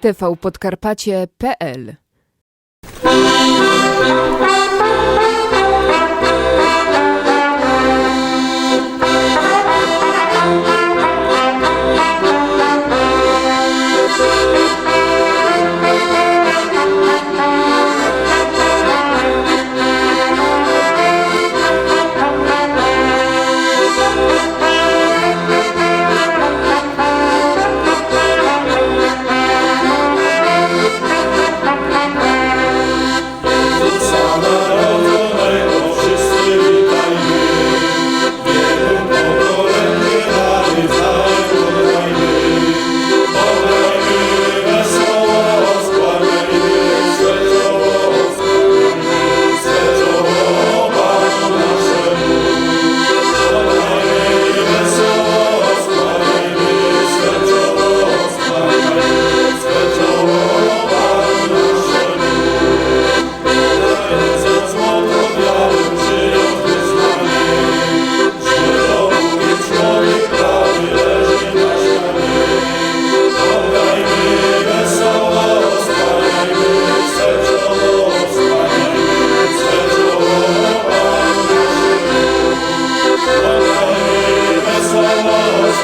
tvpodkarpacie.pl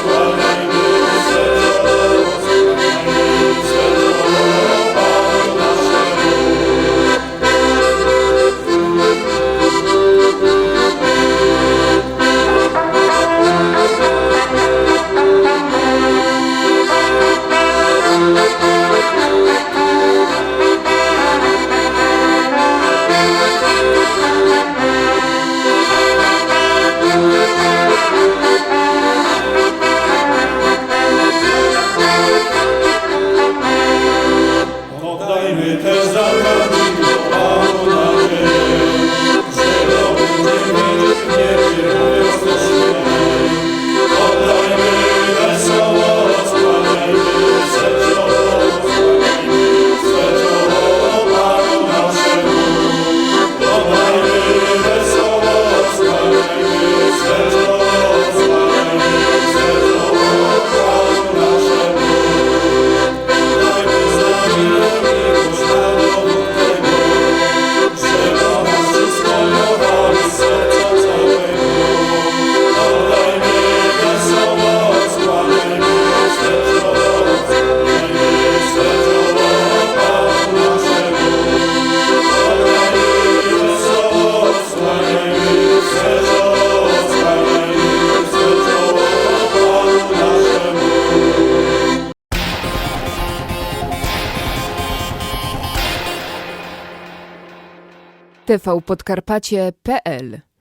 Amen. tvpodkarpacie.pl